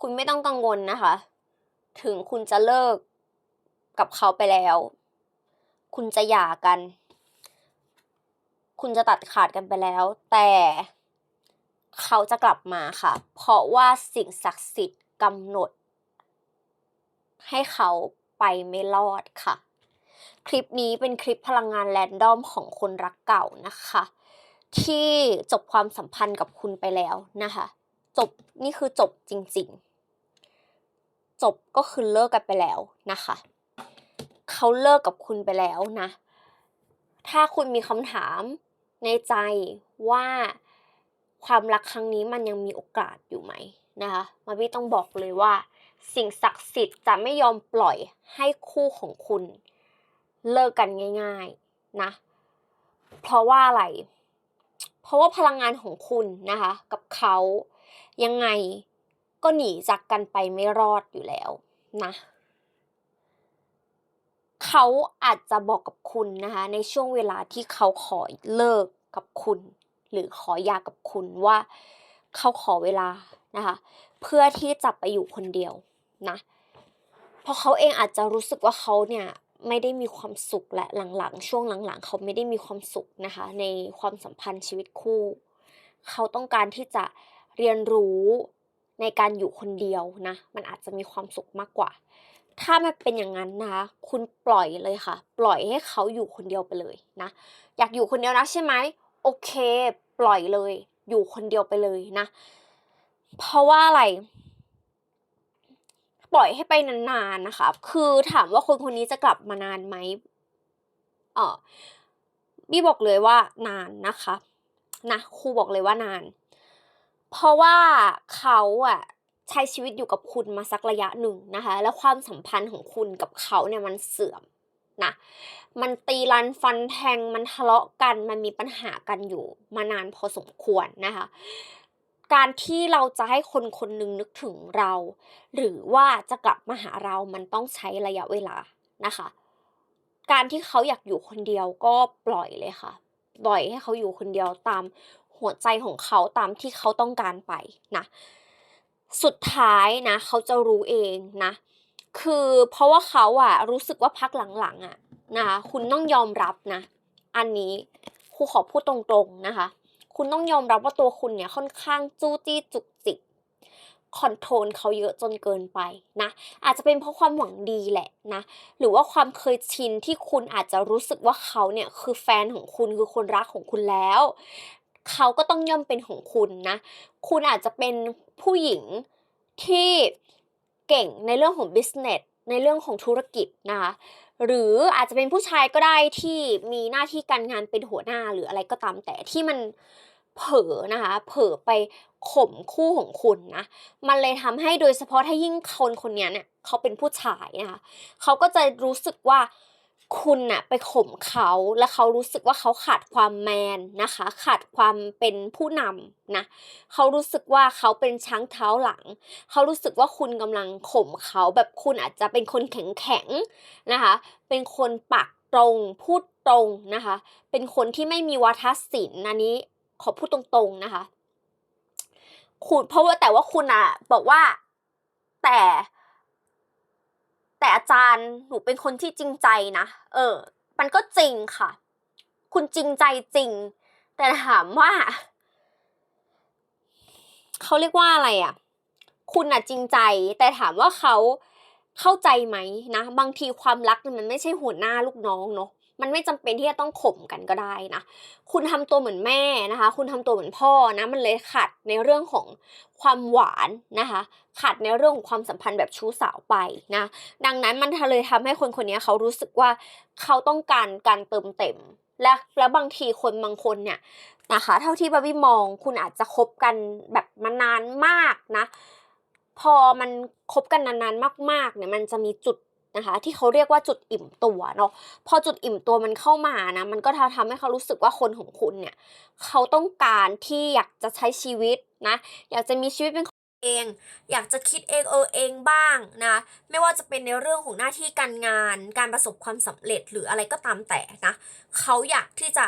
คุณไม่ต้องกังวลนะคะ ถึงคุณจะเลิกกับเขาไปแล้ว คุณจะหย่ากัน คุณจะตัดขาดกันไปแล้ว แต่เขาจะกลับมาค่ะ เพราะว่าสิ่งศักดิ์สิทธิ์กำหนด ให้เขาไปไม่รอดค่ะ คลิปนี้เป็นคลิปพลังงานแรนดอมของคนรักเก่านะคะ ที่จบความสัมพันธ์กับคุณไปแล้วนะคะ จบนี่คือจบจริง ๆ จบก็คือเลิกกันไปแล้วนะคะเขาเลิกกับคุณไปแล้วนะ ถ้าคุณมีคำถามในใจว่าความรักครั้งนี้มันยังมีโอกาสอยู่ไหมนะคะมาพี่ต้องบอกเลยว่า สิ่งศักดิ์สิทธิ์จะไม่ยอมปล่อยให้คู่ของคุณ เลิกกันง่าย ๆนะ เพราะว่าอะไร เพราะว่าพลังงานของคุณนะคะ กับเขายังไง ก็หนีจากกันไปไม่รอดอยู่แล้วนะเขาอาจจะบอกกับคุณนะคะ ในช่วงเวลาที่เขาขอเลิกกับคุณ หรือขอหย่ากับคุณว่าเขาขอเวลานะคะ เพื่อที่จะไปอยู่คนเดียวนะเพราะเขาเองอาจจะรู้สึกว่าเขาเนี่ยไม่ได้มีความสุขและหลังๆ ช่วงหลังๆ เขาไม่ได้มีความสุขนะคะ ในความสัมพันธ์ชีวิตคู่ เขาต้องการที่จะเรียนรู้ ในการอยู่คนเดียวนะ มันอาจจะมีความสุขมากกว่า ถ้ามันเป็นอย่างนั้นนะคะคุณปล่อยเลยค่ะ ปล่อยให้เขาอยู่คนเดียวไปเลยนะ อยากอยู่คนเดียวนะใช่ไหมโอเค ปล่อยเลย อยู่คนเดียวไปเลยนะ เพราะว่าอะไร ปล่อยให้ไปนานๆนะคะ คือถามว่าคนคนนี้จะกลับมานานไหมเออบี้บอกเลยว่านานนะคะ นะครูบอกเลยว่านาน เพราะว่าเขาอะใช้ชีวิตอยู่กับคุณมาสักระยะหนึ่งนะคะ แล้วความสัมพันธ์ของคุณกับเขาเนี่ยมันเสื่อมนะมันตีรันฟันแทงมันทะเลาะกันมันมีปัญหากันอยู่มานานพอสมควรนะคะ การที่เราจะให้คนคนหนึ่งนึกถึงเรา หรือว่าจะกลับมาหาเรามันต้องใช้ระยะเวลานะคะ การที่เขาอยากอยู่คนเดียวก็ปล่อยเลยค่ะ ปล่อยให้เขาอยู่คนเดียวตาม หัวใจของเขาตามที่เขาต้องการไปนะสุดท้ายนะเขาจะรู้เองนะคือเพราะว่าเขาอะรู้สึกว่าพักหลังๆอะนะคะคุณต้องยอมรับนะ อันนี้ครูขอพูดตรงๆนะคะ คุณต้องยอมรับว่าตัวคุณเนี่ยค่อนข้างจู้จี้จุกจิกคอนโทรลเขาเยอะจนเกินไปนะอาจจะเป็นเพราะความหวังดีแหละนะหรือว่าความเคยชินที่คุณอาจจะรู้สึกว่าเขาเนี่ยคือแฟนของคุณคือคนรักของคุณแล้ว เขาก็ต้องย่อมเป็นของคุณนะ คุณอาจจะเป็นผู้หญิงที่เก่งในเรื่องของ business ในเรื่องของธุรกิจนะคะหรืออาจจะเป็นผู้ชายก็ได้ที่มีหน้าที่การงานเป็นหัวหน้าหรืออะไรก็ตามแต่ที่มันเผลอนะคะเผลอไปข่มคู่ของคุณนะมันเลยทำให้โดยเฉพาะถ้ายิ่งคนคนนี้เนี่ยเขาเป็นผู้ชายนะคะเขาก็จะรู้สึกว่า คุณน่ะไปข่มเขาและเขารู้สึกว่าเขาขาดความแมนนะคะ ขาดความเป็นผู้นำนะเขารู้สึกว่าเขาเป็นช้างเท้าหลัง เขารู้สึกว่าคุณกำลังข่มเขาแบบคุณอาจจะเป็นคนแข็งแข็งนะคะ เป็นคนปากตรงพูดตรงนะคะ เป็นคนที่ไม่มีวาทศิลป์อันนี้ขอพูดตรงๆนะคะ คุณเพราะว่าแต่ว่าคุณอะบอกว่าแต่ แต่อาจารย์หนูเป็นคนที่จริงใจนะ เออ มันก็จริงค่ะ คุณจริงใจจริง แต่ถามว่าเขาเรียกว่าอะไรอะ คุณอะจริงใจ แต่ถามว่าเขาเข้าใจไหมนะ บางทีความรักมันไม่ใช่หัวหน้าลูกน้องเนาะ มันไม่จำเป็นที่จะต้องข่มกันก็ได้นะ คุณทำตัวเหมือนแม่นะคะ คุณทำตัวเหมือนพ่อนะ มันเลยขัดในเรื่องของความหวานนะคะ ขัดในเรื่องของความสัมพันธ์แบบชู้สาวไปนะ ดังนั้นมันเลยทำให้คนคนนี้เขารู้สึกว่าเขาต้องการการเติมเต็ม และและบางทีคนบางคนเนี่ยนะคะ เท่าที่บาบี้มองคุณอาจจะคบกันแบบมานานมากนะ พอมันคบกันนานๆมาก ๆ เนี่ยมันจะมีจุด นะคะ ที่เขาเรียกว่าจุดอิ่มตัวเนาะพอจุดอิ่มตัวมันเข้ามานะมันก็ทำให้เขารู้สึกว่าคนของคุณเนี่ยเขาต้องการที่อยากจะใช้ชีวิตนะอยากจะมีชีวิตเป็นของตัวเองอยากจะคิดเองเออเองบ้างนะไม่ว่าจะเป็นในเรื่องของหน้าที่การงาน การประสบความสำเร็จหรืออะไรก็ตามแต่นะเขาอยากที่จะ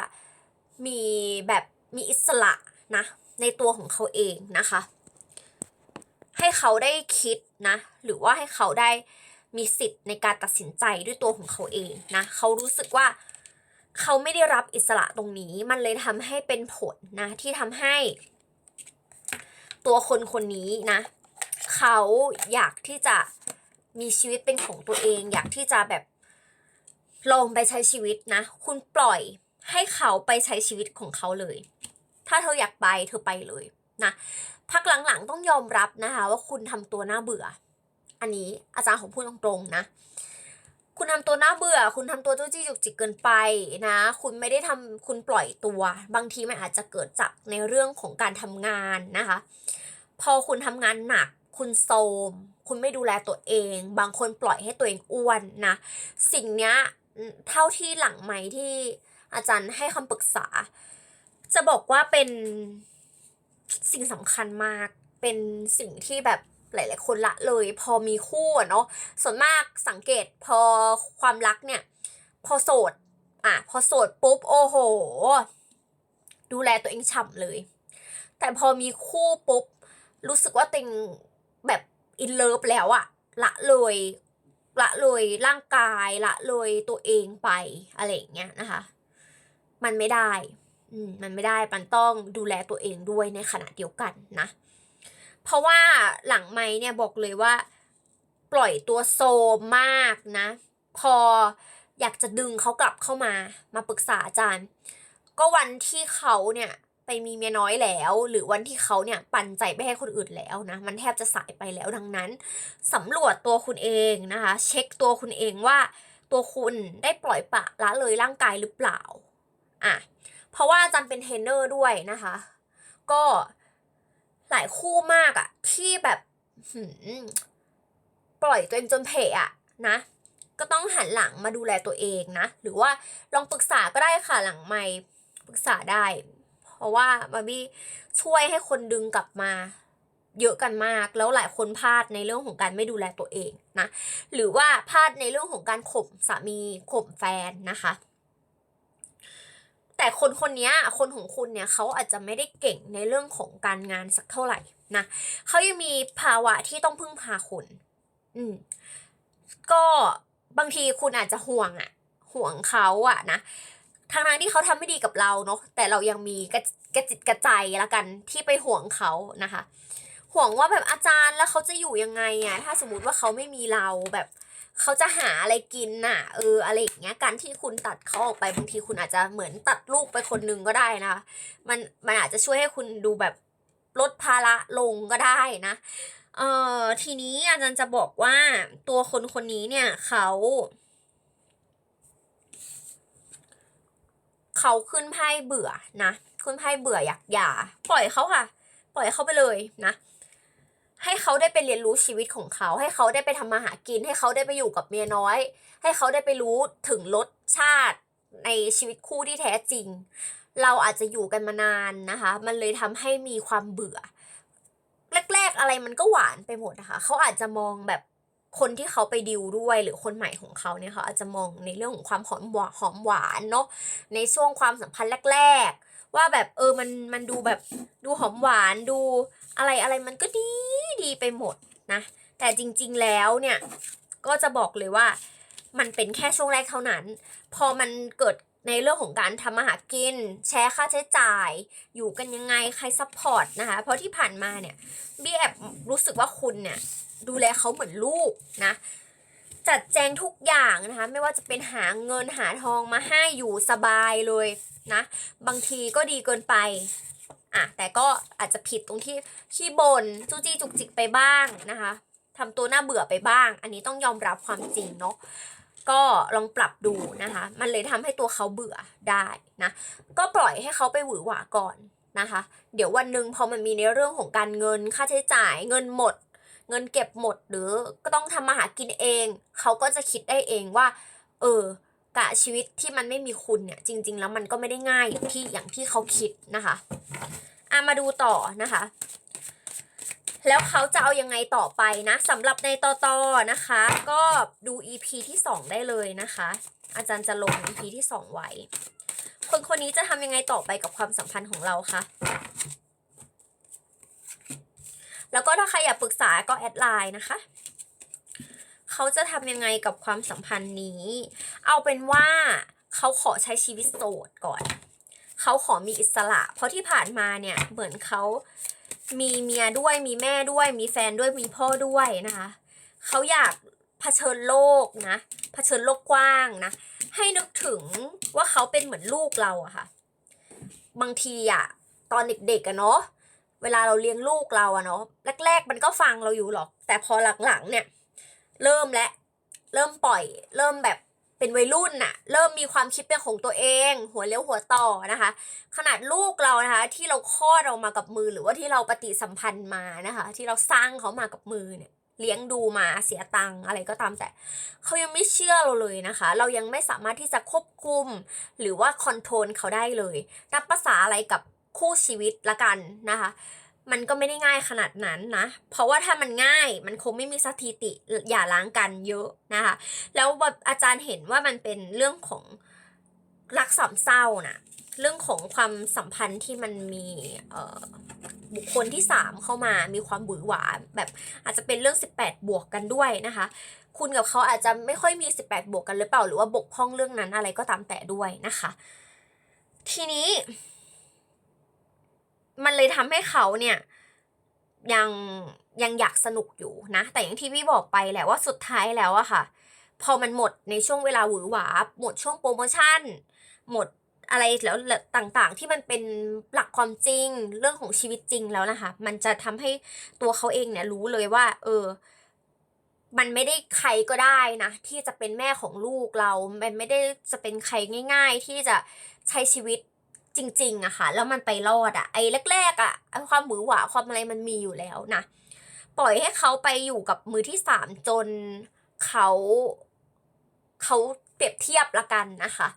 มีแบบมีอิสระนะในตัวของเขาเองนะคะ ให้เขาได้คิดนะหรือว่าให้เขาได้ มีสิทธิ์ในการตัดสินใจด้วยตัวของเขาเองนะเขารู้สึกว่าเขาไม่ได้รับอิสระตรงนี้ มันเลยทำให้เป็นผลนะที่ทำให้ ตัวคนคนนี้นะเขาอยากที่จะมีชีวิตเป็นของตัวเอง อยากที่จะแบบลงไปใช้ชีวิตนะ คุณปล่อยให้เขาไปใช้ชีวิตของเขาเลย ถ้าเธออยากไปเธอไปเลยนะพักหลังๆต้องยอมรับนะคะว่าคุณทำตัวน่าเบื่อ อันนี้อาจารย์ของพูดตรงๆนะ คุณทำตัวน่าเบื่อ คุณทำตัวจู้จี้จุกจิกเกินไปนะ คุณไม่ได้ทำคุณปล่อยตัว บางทีมันอาจจะเกิดจากในเรื่องของการทำงานนะคะ พอคุณทำงานหนักคุณโทรมคุณไม่ดูแลตัวเอง บางคนปล่อยให้ตัวเองอ้วนนะ สิ่งเนี้ยเท่าที่หลังไหมที่อาจารย์ให้คำปรึกษา จะบอกว่าเป็นสิ่งสำคัญมาก เป็นสิ่งที่แบบ หลาย ๆ คนละเลย พอมีคู่เนาะส่วนมากสังเกตพอความรักเนี่ย พอโสดอะพอโสดปุ๊บโอ้โห ดูแลตัวเองฉ่ำเลย แต่พอมีคู่ปุ๊บ รู้สึกว่าติงแบบอินเลิฟแล้วอะละเลยละเลยร่างกายละเลยตัวเองไปอะไรอย่างเงี้ยนะคะ มันไม่ได้ อืมมันไม่ได้มันต้องดูแลตัวเองด้วยในขณะเดียวกันนะ เพราะว่าหลังไม่เนี่ยบอกเลยว่า ปล่อยตัวโซมมากนะ พออยากจะดึงเขากลับเข้ามามาปรึกษาอาจารย์ ก็วันที่เขาเนี่ยไปมีเมียน้อยแล้ว หรือวันที่เขาเนี่ยปั่นใจไปให้คนอื่นแล้วนะ มันแทบจะสายไปแล้วดังนั้นสำรวจตัวคุณเองนะคะ เช็คตัวคุณเองว่า ตัวคุณได้ปล่อยปะละเลยร่างกายหรือเปล่าอะเพราะว่าอาจารย์เป็นเทรนเนอร์ด้วยนะคะ ก็ หลายคู่มากอะที่แบบปล่อยตัวเองจนเพะอะนะ ก็ต้องหันหลังมาดูแลตัวเองนะ หรือว่าลองปรึกษาก็ได้ค่ะหลังไม่ปรึกษาได้ เพราะว่าบาร์บี้ช่วยให้คนดึงกลับมาเยอะกันมากแล้วหลายคนพลาดในเรื่องของการไม่ดูแลตัวเองนะ หรือว่าพลาดในเรื่องของการข่มสามีข่มแฟนนะคะ แต่คนคนนี้คนของคุณเนี่ยเขาอาจจะไม่ได้เก่งในเรื่องของการงานสักเท่าไหร่นะเขายังมีภาวะที่ต้องพึ่งพาคุณ อืม ก็บางทีคุณอาจจะห่วงอะห่วงเขาอะนะทางนั้นที่เขาทำไม่ดีกับเราเนาะแต่เรายังมีกระกระจิตกระใจละกันที่ไปห่วงเขานะคะ ห่วงว่าแบบอาจารย์แล้วเขาจะอยู่ยังไงอะถ้าสมมติว่าเขาไม่มีเราแบบ เขาจะหาอะไรกินน่ะ เอออะไรอย่างเงี้ยการที่คุณตัดเขาออกไปบางทีคุณอาจจะเหมือนตัดลูกไปคนนึงก็ได้นะมันมันอาจจะช่วยให้คุณดูแบบลดภาระลงก็ได้นะเอ่อทีนี้อาจารย์จะบอกว่าตัวคนคนนี้เนี่ยเขาเขาขึ้นไพ่เบื่อนะขึ้นไพ่เบื่ออยากหย่าปล่อยเขาค่ะ ปล่อยเขาไปเลยนะ ให้เขาได้ไปเรียนรู้ชีวิตของเขา ให้เขาได้ไปทำมาหากิน ให้เขาได้ไปอยู่กับเมียน้อย ให้เขาได้ไปรู้ถึงรสชาติในชีวิตคู่ที่แท้จริง เราอาจจะอยู่กันมานานนะคะ มันเลยทำให้มีความเบื่อ แรก ๆ อะไรมันก็หวานไปหมดนะคะ เขาอาจจะมองแบบคนที่เขาไปดิวด้วยหรือคนใหม่ของเขาเนี่ยเขาอาจจะมองในเรื่องของความหอมหวานหอมหวานเนาะในช่วงความสัมพันธ์แรกๆ ว่าแบบเออมันมันดูแบบดูหอมหวานดูอะไรอะไรมันก็ดีดีไปหมดนะ แต่จริงๆแล้วเนี่ยก็จะบอกเลยว่ามันเป็นแค่ช่วงแรกเท่านั้น พอมันเกิดในเรื่องของการทำมาหากิน แชร์ค่าใช้จ่าย อยู่กันยังไงใครซัพพอร์ตนะคะ เพราะที่ผ่านมาเนี่ยบี้แอบรู้สึกว่าคุณเนี่ยดูแลเขาเหมือนลูกนะ จัดแจงทุกอย่างนะคะ ไม่ว่าจะเป็นหาเงินหาทองมาให้อยู่สบายเลย นะ บางทีก็ดีเกินไปอะแต่ก็อาจจะผิดตรงที่ขี้บน่นจู้จี้จุกจิกไปบ้างนะคะทำตัวน่าเบื่อไปบ้าง อันนี้ต้องยอมรับความจริงเนาะก็ลองปรับดูนะคะ มันเลยทำให้ตัวเขาเบื่อได้นะ ก็ปล่อยให้เขาไปหวือหวาก่อนนะคะ เดี๋ยววันหนึ่งพอมันมีในเรื่องของการเงินค่าใช้จ่ายเงินหมด เงินเก็บหมดหรือก็ต้องทำมาหากินเอง เขาก็จะคิดได้เองว่า เออ กะชีวิตที่มันไม่มีคุณเนี่ยจริง ๆ แล้วมันก็ไม่ได้ง่ายอย่างที่อย่างที่เขาคิดนะคะอะมาดูต่อนะคะ แล้วเขาจะเอายังไงต่อไปนะสำหรับในต่อตอนะคะ ก็ดู EP ที่ 2 ได้เลยนะคะ อาจารย์จะลง EP ที่ 2 ไว้ คนคนนี้จะทำยังไงต่อไปกับความสัมพันธ์ของเราคะแล้วก็ถ้าใครอยากปรึกษาก็แอดไลน์นะคะ เขาจะทำยังไงกับความสัมพันธ์นี้ เอาเป็นว่าเขาขอใช้ชีวิตโสดก่อน เขาขอมีอิสระ เพราะที่ผ่านมาเนี่ยเหมือนเขามีเมียด้วยมีแม่ด้วย มีแฟนด้วยมีพ่อด้วยนะคะเขาอยากเผชิญโลกนะเผชิญโลกกว้างนะ ให้นึกถึงว่าเขาเป็นเหมือนลูกเราอะค่ะ บางทีอะตอนเด็กๆอะเนาะเวลาเราเลี้ยงลูกเราอะเนาะแรก ๆ มันก็ฟังเราอยู่หรอก แต่พอหลังๆเนี่ย เริ่มและ เริ่มปล่อย เริ่มแบบเป็นวัยรุ่นน่ะ เริ่มมีความคิดเป็นของตัวเอง หัวเลี้ยวหัวต่อนะคะ ขนาดลูกเรานะคะ ที่เราคลอดเรามากับมือ หรือว่าที่เราปฏิสัมพันธ์มานะคะ ที่เราสร้างเขามากับมือเนี่ยเลี้ยงดูมาเสียตังค์อะไรก็ตามแต่เขายังไม่เชื่อเราเลยนะคะ เรายังไม่สามารถที่จะควบคุม หรือว่าคอนโทรลเขาได้เลยนับภาษาอะไรกับคู่ชีวิตละกันนะคะ มันก็ไม่ได้ง่ายขนาดนั้นนะ เพราะว่าถ้ามันง่ายมันคงไม่มีสถิติอย่าล้างกันเยอะนะคะ แล้วบบอาจารย์เห็นว่ามันเป็นเรื่องของรักสามเศร้านะเรื่องของความสัมพันธ์ที่มันมีบุคคลที่สามเข้ามามีความหวือหวาแบบอาจจะเป็นเรื่อง 18 บวกกันด้วยนะคะ คุณกับเขาอาจจะไม่ค่อยมี 18 บวกกันหรือเปล่า หรือว่าบกพร่องเรื่องนั้นอะไรก็ตามแต่ด้วยนะคะ ทีนี้ มันเลยทำให้เขาเนี่ยยังยังอยากสนุกอยู่นะ แต่อย่างที่พี่บอกไปแหละว่าสุดท้ายแล้วอะค่ะ พอมันหมดในช่วงเวลาหวือหวา หมดช่วงโปรโมชั่น หมดอะไรแล้วต่างๆ ที่มันเป็นหลักความจริงเรื่องของชีวิตจริงแล้วนะคะ มันจะทำให้ตัวเขาเองเนี่ยรู้เลยว่า เออ มันไม่ได้ใครก็ได้นะ ที่จะเป็นแม่ของลูกเรา มันไม่ได้จะเป็นใครง่าย ๆ ที่จะใช้ชีวิต จริงๆอะค่ะ แล้วมันไปรอดอะไอ้แรกๆอะไอ้ความหวือหวาความอะไรมันมีอยู่แล้วนะปล่อยให้เขาไปอยู่กับมือที่สามจนเขาเขาเปรียบเทียบละกันนะคะ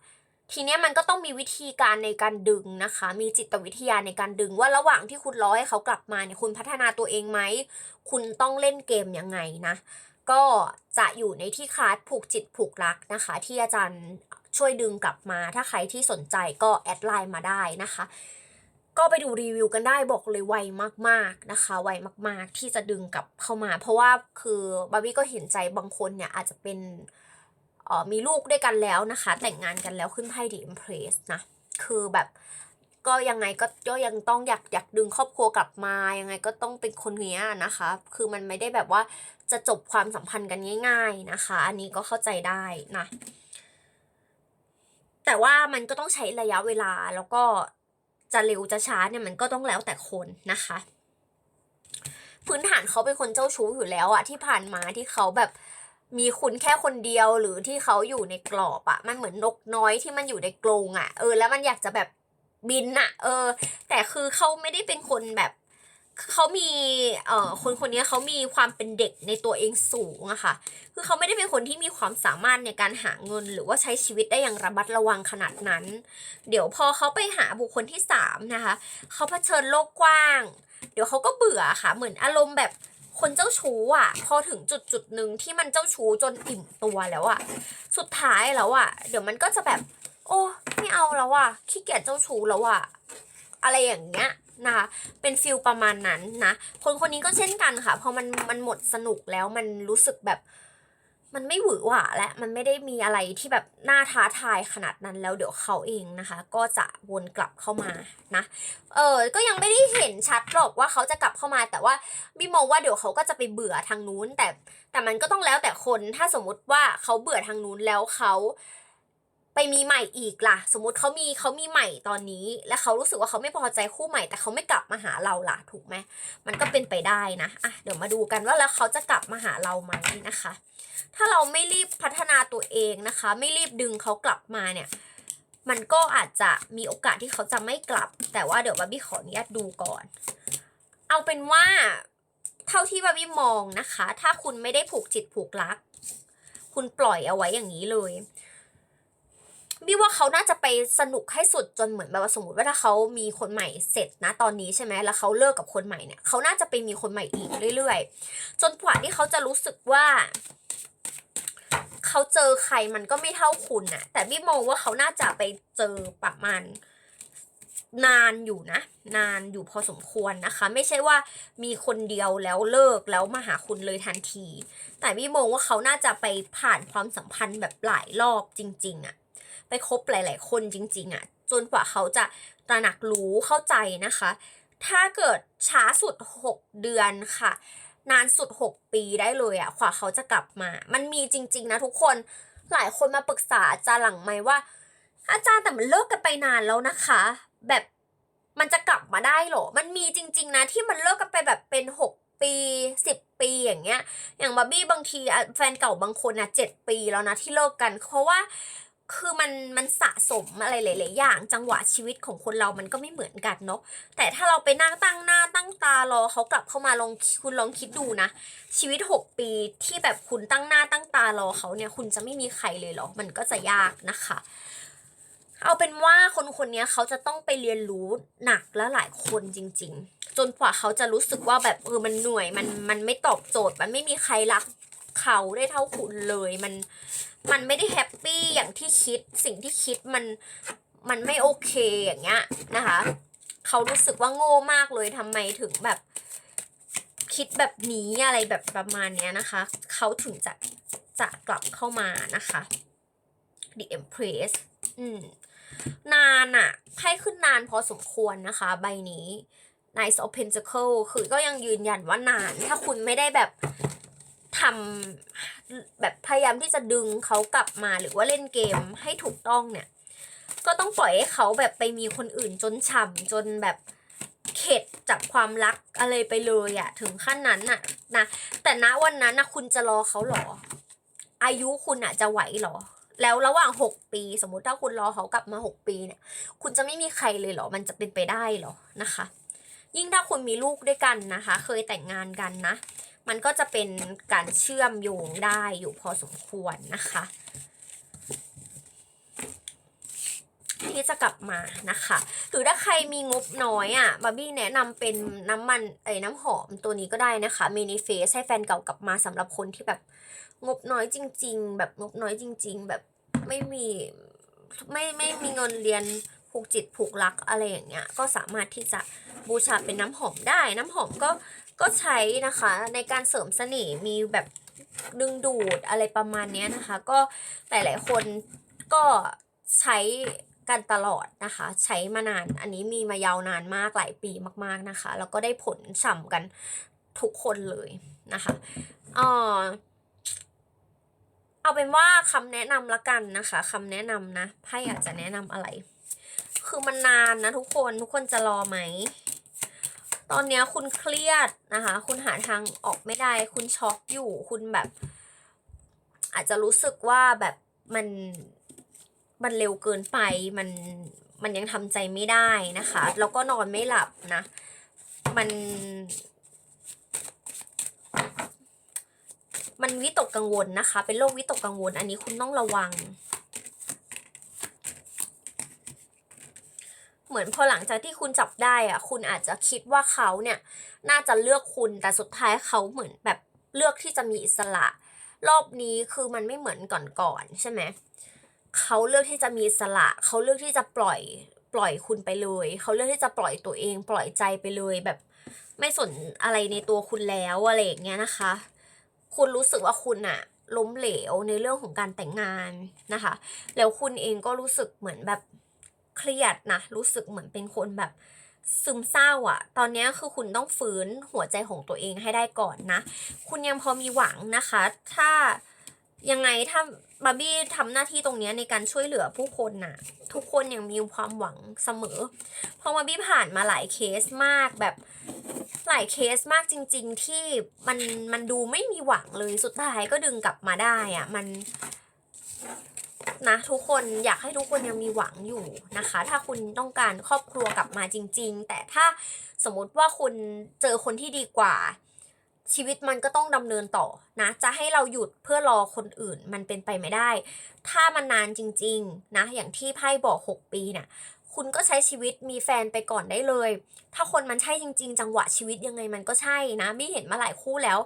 ทีเนี้ยมันก็ต้องมีวิธีการในการดึงนะคะ มีจิตวิทยาในการดึงว่าระหว่างที่คุณรอให้เขากลับมาเนี่ยคุณพัฒนาตัวเองไหม คุณต้องเล่นเกมยังไงนะ ก็จะอยู่ในที่คลาสผูกจิตผูกรักนะคะ ที่อาจารย์ ช่วยดึงกลับมา ถ้าใครที่สนใจก็แอดไลน์มาได้นะคะ ก็ไปดูรีวิวกันได้บอกเลยไวมากๆนะคะ ไวมากๆที่จะดึงกลับเข้ามา เพราะว่าคือบาร์บี้ก็เห็นใจบางคนเนี่ยอาจจะเป็นออมีลูกด้วยกันแล้วนะคะ แต่งงานกันแล้วขึ้นไพ่ดีอิมเพรสนะคือแบบก็ยังไงก็ก็ยังต้องอยากอยากดึงครอบครัวกลับมา ยังไงก็ต้องเป็นคนเนี้ยนะคะ คือมันไม่ได้แบบว่าจะจบความสัมพันธ์กันง่าย ๆนะคะ อันนี้ก็เข้าใจได้นะ แต่ว่ามันก็ต้องใช้ระยะเวลาแล้วก็จะเร็วจะช้าเนี่ยมันก็ต้องแล้วแต่คนนะคะ พื้นฐานเขาเป็นคนเจ้าชู้อยู่แล้วอะที่ผ่านมาที่เขาแบบมีคุณแค่คนเดียวหรือที่เขาอยู่ในกรอบอะมันเหมือนนกน้อยที่มันอยู่ในกรงอะเออแล้วมันอยากจะแบบบินอะเออ แต่คือเขาไม่ได้เป็นคนแบบ เขามีเอ่อคนคนนี้เขามีความเป็นเด็กในตัวเองสูงอะค่ะ คือเขาไม่ได้เป็นคนที่มีความสามารถในการหาเงิน หรือว่าใช้ชีวิตได้อย่างระมัดระวังขนาดนั้น เดี๋ยวพอเขาไปหาบุคคลที่สามนะคะเขาเผชิญโลกกว้าง เดี๋ยวเขาก็เบื่อค่ะ เหมือนอารมณ์แบบคนเจ้าชู้อะ พอถึงจุดจุดหนึ่งที่มันเจ้าชู้จนอิ่มตัวแล้วอะ สุดท้ายแล้วอะ เดี๋ยวมันก็จะแบบ โอ้ไม่เอาแล้วอะขี้เกียจเจ้าชู้แล้วอะ อะไรอย่างเงี้ย นะคะ เป็นฟิลประมาณนั้นนะ คนคนนี้ก็เช่นกันค่ะ พอมันมันหมดสนุกแล้วมันรู้สึกแบบ มันไม่หวือหวาและมันไม่ได้มีอะไรที่แบบน่าท้าทายขนาดนั้นแล้วเดี๋ยวเขาเองนะคะ ก็จะวนกลับเข้ามานะ เออ ก็ยังไม่ได้เห็นชัดหรอกว่าเขาจะกลับเข้ามา แต่ว่าบีมองว่าเดี๋ยวเขาก็จะไปเบื่อทางนู้น แต่แต่มันก็ต้องแล้วแต่คนถ้าสมมุติว่าเขาเบื่อทางนู้นแล้วเขา ไปมีใหม่อีกล่ะ สมมติเขามีเขามีใหม่ตอนนี้ แล้วเขารู้สึกว่าเขาไม่พอใจคู่ใหม่ แต่เขาไม่กลับมาหาเราล่ะ ถูกไหมมันก็เป็นไปได้นะอะเดี๋ยวมาดูกันว่าแล้วเขาจะกลับมาหาเราไหมนะคะ ถ้าเราไม่รีบพัฒนาตัวเองนะคะ ไม่รีบดึงเขากลับมาเนี่ยมันก็อาจจะมีโอกาสที่เขาจะไม่กลับ แต่ว่าเดี๋ยวบาร์บี้ขออนุญาตดูก่อน เอาเป็นว่าเท่าที่บาร์บี้มองนะคะ ถ้าคุณไม่ได้ผูกจิตผูกรัก คุณปล่อยเอาไว้อย่างนี้เลย บี้ว่าเขาน่าจะไปสนุกให้สุดจนเหมือนแบบว่าสมมติว่าถ้าเขามีคนใหม่เสร็จนะตอนนี้ใช่ไหมแล้วเขาเลิกกับคนใหม่เนี่ยเขาน่าจะไปมีคนใหม่อีกเรื่อย ๆ จนกว่าที่เขาจะรู้สึกว่าเขาเจอใครมันก็ไม่เท่าคุณน่ะแต่บี้มองว่าเขาน่าจะไปเจอประมาณนานอยู่นะ นานอยู่พอสมควรนะคะ ไม่ใช่ว่ามีคนเดียวแล้วเลิกแล้วมาหาคุณเลยทันที แต่พี่มองว่าเขาน่าจะไปผ่านความสัมพันธ์แบบหลายรอบจริง ๆอะ ไปคบหลาย ๆ คนจริง ๆอะจนกว่าเขาจะตระหนักรู้เข้าใจนะคะ ถ้าเกิดช้าสุด 6 เดือนค่ะ นานสุด 6 ปีได้เลยอะกว่าเขาจะกลับมา มันมีจริง ๆ นะทุกคนหลายคนมาปรึกษาอาจารย์หลังไหมว่า อาจารย์แต่มันเลิกกันไปนานแล้วนะคะ แบบมันจะกลับมาได้เหรอ มันมีจริง ๆ นะที่มันเลิกกันไปแบบเป็น 6 ปี 10 ปีอย่างเงี้ย อย่างบาร์บี้บางทีแฟนเก่าบางคนอะเจ็ดปีแล้วนะที่เลิกกัน เพราะว่า คือมันมันสะสมอะไรหลาย ๆ อย่าง จังหวะชีวิตของคนเรามันก็ไม่เหมือนกันเนาะแต่ถ้าเราไปนั่งตั้งหน้าตั้งตารอเขากลับเข้ามาลองคุณลองคิดดูนะ ชีวิต 6 ปีที่แบบคุณตั้งหน้าตั้งตารอเขาเนี่ย คุณจะไม่มีใครเลยเหรอ มันก็จะยากนะคะ เอาเป็นว่าคนคนนี้เขาจะต้องไปเรียนรู้หนักและหลายคนจริง ๆ จนกว่าเขาจะรู้สึกว่าแบบเออมันเหนื่อยมันมันไม่ตอบโจทย์ มันไม่มีใครรัก เขาได้เท่าคุณเลยมันมันไม่ได้แฮปปี้อย่างที่คิดสิ่งที่คิดมันมันไม่โอเคอย่างเงี้ยนะคะเขารู้สึกว่าโง่มากเลยทำไมถึงแบบคิดแบบนี้อะไรแบบประมาณเนี้ยนะคะเขาถึงจะจะกลับเข้ามานะคะ The Empress อืมนานอะให้ขึ้นนานพอสมควรนะคะ ใบนี้ Nice of Pentacle คือก็ยังยืนยันว่านาน ถ้าคุณไม่ได้แบบ ทำแบบพยายามที่จะดึงเขากลับมาหรือว่าเล่นเกมให้ถูกต้องเนี่ย ก็ต้องปล่อยให้เขาแบบไปมีคนอื่นจนฉ่ำจนแบบเข็ดจากความรักอะไรไปเลยอะถึงขั้นนั้นอะนะแต่ณวันนั้นนะคุณจะรอเขาหรอ อายุคุณอะจะไหวหรอ แล้วระหว่างหกปี สมมุติถ้าคุณรอเขากลับมาหกปีเนี่ย คุณจะไม่มีใครเลยเหรอ มันจะเป็นไปได้หรอนะคะ ยิ่งถ้าคุณมีลูกด้วยกันนะคะ เคยแต่งงานกันนะ มันก็จะเป็นการเชื่อมโยงได้อยู่พอสมควรนะคะ ที่จะกลับมานะคะหรือถ้าใครมีงบน้อยอะ่ะบาร์บี้แนะนำเป็นน้ำมันเอ้น้ำหอมตัวนี้ก็ได้นะคะเมนิเฟสให้แฟนเก่ากลับมาสำหรับคนที่แบบงบน้อยจริง ๆ แบบงบน้อยจริง ๆ แบบไม่มีไม่ไม่มีเงินเรียนผูกจิตผูกรักอะไรอย่างเงี้ยก็สามารถที่จะบูชาเป็นน้ำหอมได้ น้ำหอมก็ ก็ใช้นะคะในการเสริมเสน่ห์มีแบบดึงดูดอะไรประมาณนี้นะคะ ก็หลายๆคนก็ใช้กันตลอดนะคะ ใช้มานานอันนี้มีมายาวนานมากหลายปีมากๆนะคะ แล้วก็ได้ผลฉ่ำกันทุกคนเลยนะคะเออเอาเป็นว่าคำแนะนำละกันนะคะคำแนะนำนะไพ่อยากจะแนะนำอะไร คือมันนานนะทุกคนทุกคนจะรอไหม ตอนนี้คุณเครียดนะคะ คุณหาทางออกไม่ได้ คุณช็อกอยู่ คุณแบบ อาจจะรู้สึกว่าแบบมันมันเร็วเกินไป มันมันยังทำใจไม่ได้นะคะ แล้วก็นอนไม่หลับนะ มันมันวิตกกังวลนะคะ เป็นโรควิตกกังวล อันนี้คุณต้องระวัง เหมือนพอหลังจากที่คุณจับได้อะคุณอาจจะคิดว่าเขาเนี่ยน่าจะเลือกคุณแต่สุดท้ายเขาเหมือนแบบเลือกที่จะมีอิสระ รอบนี้คือมันไม่เหมือนก่อนๆใช่ไหมเขาเลือกที่จะมีอิสระเขาเลือกที่จะปล่อยปล่อยคุณไปเลย เขาเลือกที่จะปล่อยตัวเอง ปล่อยใจไปเลยแบบไม่สนอะไรในตัวคุณแล้วอะไรอย่างเงี้ยนะคะ คุณรู้สึกว่าคุณอะล้มเหลวในเรื่องของการแต่งงานนะคะ แล้วคุณเองก็รู้สึกเหมือนแบบ เครียดนะ รู้สึกเหมือนเป็นคนแบบซึมเศร้าอะตอนนี้คือคุณต้องฟื้นหัวใจของตัวเองให้ได้ก่อนนะ คุณยังพอมีหวังนะคะ ถ้ายังไงถ้าบาร์บี้ทำหน้าที่ตรงนี้ในการช่วยเหลือผู้คนน่ะ ทุกคนยังมีความหวังเสมอ เพราะบาร์บี้ผ่านมาหลายเคสมากแบบหลายเคสมากจริง ๆ ที่มันมันดูไม่มีหวังเลยสุดท้ายก็ดึงกลับมาได้อะมัน นะทุกคนอยากให้ทุกคนยังมีหวังอยู่นะคะ ถ้าคุณต้องการครอบครัวกลับมาจริง ๆ แต่ถ้าสมมติว่าคุณเจอคนที่ดีกว่า ชีวิตมันก็ต้องดำเนินต่อนะ จะให้เราหยุดเพื่อรอคนอื่นมันเป็นไปไม่ได้ ถ้ามันนานจริง ๆ นะ อย่างที่ไพ่บอกหกปีเนี่ยคุณก็ใช้ชีวิตมีแฟนไปก่อนได้เลย ถ้าคนมันใช่จริง ๆ จังหวะชีวิตยังไงมันก็ใช่นะไม่เห็นมาหลายคู่แล้ว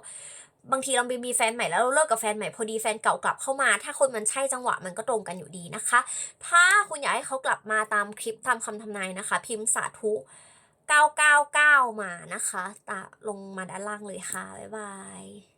บางทีเราไปมีแฟนใหม่แล้วเราเลิกกับแฟนใหม่พอดีแฟนเก่ากลับเข้ามา ถ้าคนมันใช่จังหวะมันก็ตรงกันอยู่ดีนะคะ ถ้าคุณอยากให้เขากลับมาตามคลิปตามคำทำนายนะคะ พิมพ์สาธุ 999 มานะคะตาลงมาด้านล่างเลยค่ะ บ๊ายบาย